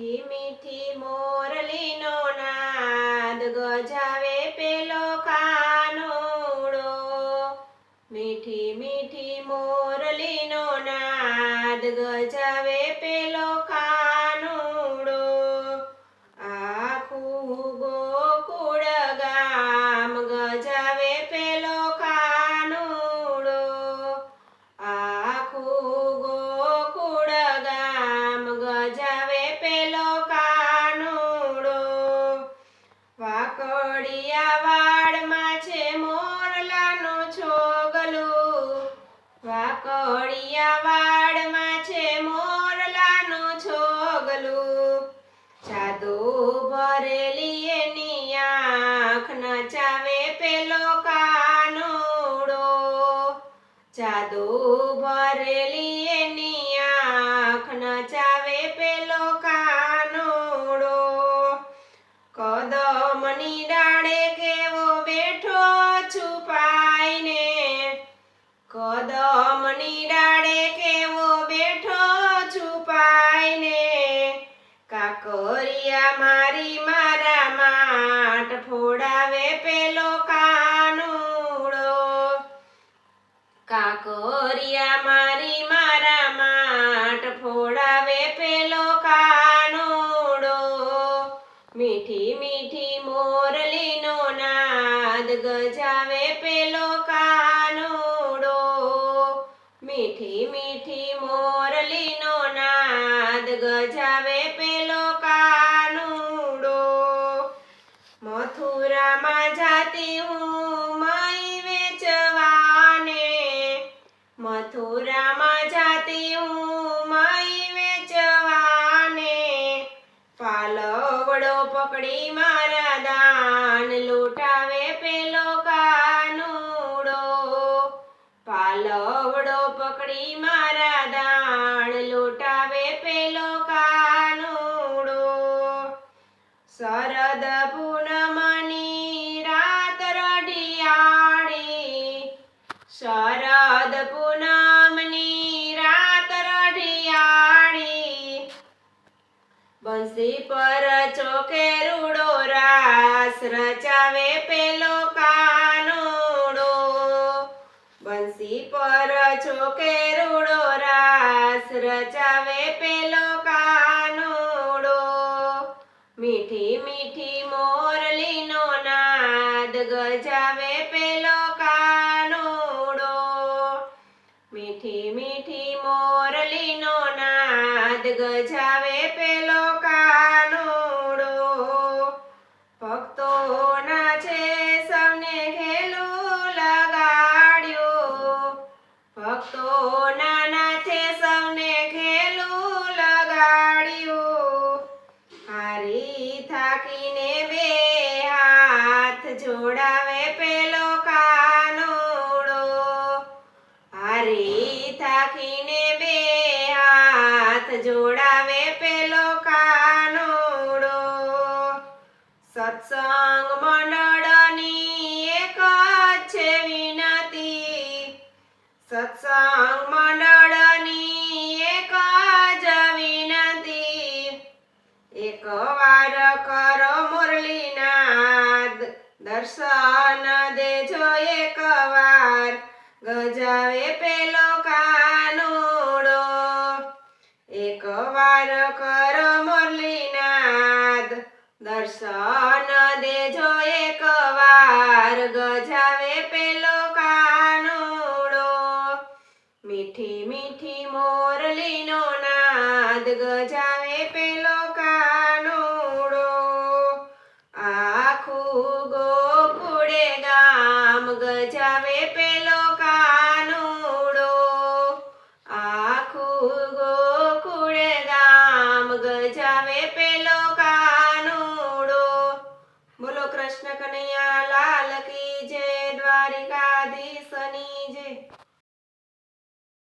મીઠી મીઠી મોરલીનો નાદ ગજાવે પેલો કાનોડો. મીઠી મીઠી મોરલીનો નાદ ગજાવે પેલો કાનુડો છોગલું જાદુ ભરેલી એની આંખ નચાવે પેલો કાનુડો. જાદુ ભરેલી એની આંખ નચાવે પેલો કાનુડો. કદમની ડાળે કેવો બેઠો છુપાઈને, કદમની ડાળે ગજાવે પેલો કાનુડો. મીઠી મીઠી મોરલીનો નાદ ગજાવે પેલો કાનુડો. મથુરામાં જાતી હું મય વેચવાને. મથુરામાં જાતી હું મય વેચવાને. પાલવડો પકડી મારા બંસી પર ચોકે રૂડો રાસ રચાવે પેલો કાનુડો. બંસી પર ચોકે રૂડો રાસ રચાવે પેલો કાનુડો. મીઠી મીઠી મોરલીનો નાદ ગજાવે પેલો કાનુડો. મીઠી મીઠી મોરલીનો નાદ ગજાવે પેલો થાકીને બે હાથ જોડાવે પેલો કાનુડો. સત્સંગ મંડળની એક છે વિનતી. સત્સંગ મંડળની એક જ વિનંતી. એક વાર કરો મુરલીનાદ દર્શન એક કર મુરલીનાદ દર્શન દેજો એકવાર ગજાવે પેલો કાનુડો. મીઠી મીઠી મોરલીનો નાદ, ગજાવે પેલો કાનુડો. આખું ગોકુળે ગામ ગજાવે